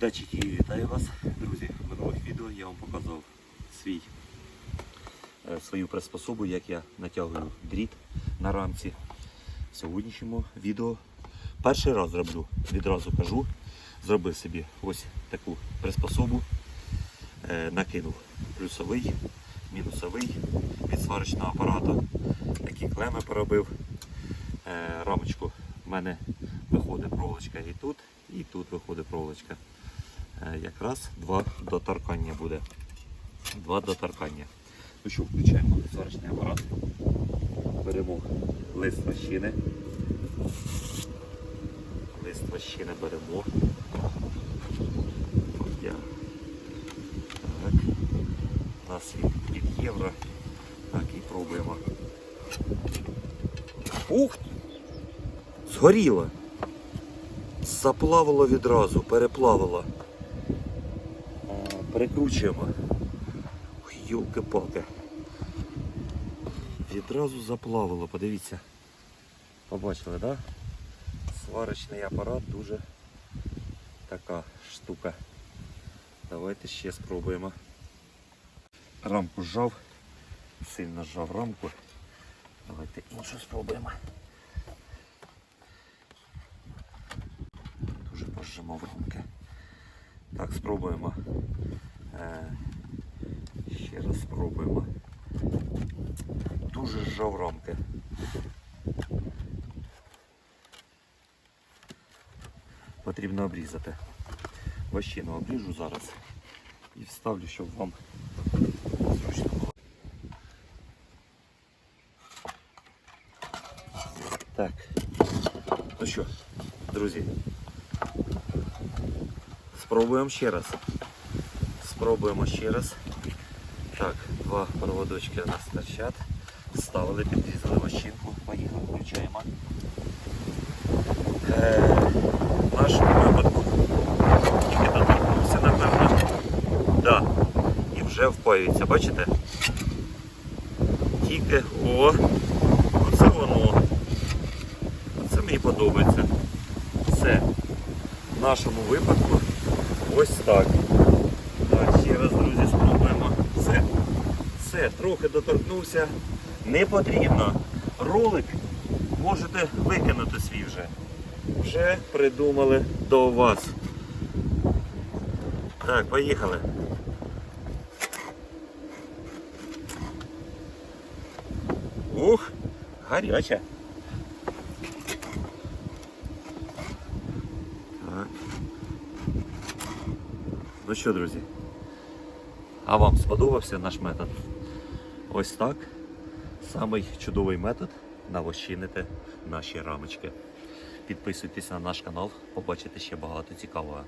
Датчики, вітаю вас, друзі. В минулих відео я вам показав свій, е, свою приспособу, як я натягую дріт на рамці. В сьогоднішньому відео перший раз зроблю, відразу кажу, зробив собі ось таку приспособу, Е, накинув плюсовий, мінусовий від сварочного апарату, такі клеми поробив. Е, Рамочку в мене виходить проволочка і тут, і тут виходить проволочка. Е, Якраз два доторкання буде. Два доторкання. Ну що, включаємо сварочний апарат. Беремо лист вощини. Лист вощини беремо. Так. У нас він під євро. Так, і пробуємо. Ух! Згоріло! Заплавило відразу, переплавило. Перекручуємо. Йолки-палки. Відразу заплавило, подивіться. Побачили, так? Да? Сварочний апарат дуже така штука. Давайте ще спробуємо. Рамку зжав, сильно зжав рамку. Давайте іншу спробуємо. Дуже пожимав рамки. Так, спробуємо. Е, ще раз спробуємо. Дуже зжав рамки. Потрібно обрізати. Вощину обріжу зараз і вставлю, щоб вам зручно було. Так. Ну що, друзі, спробуємо ще раз. Спробуємо ще раз. Так, два проводочки у нас торчать. Ставили, підрізали вощинку. Поїхали, включаємо. Е, в нашому випадку тільки доторкнувся, напевно. Да. І вже впаюється, бачите? Тільки о, оце воно. Це мені подобається. Все. В нашому випадку ось так. Так, ще раз, друзі, спробуємо. Все. Трохи доторкнувся. Не потрібно. Ролик можете викинути свій вже. Вже придумали до вас. Так, поїхали. Ух, гаряча. Ну що, друзі? А вам сподобався наш метод? Ось так. Самий чудовий метод навощинити наші рамочки. Підписуйтесь на наш канал, побачите ще багато цікавого.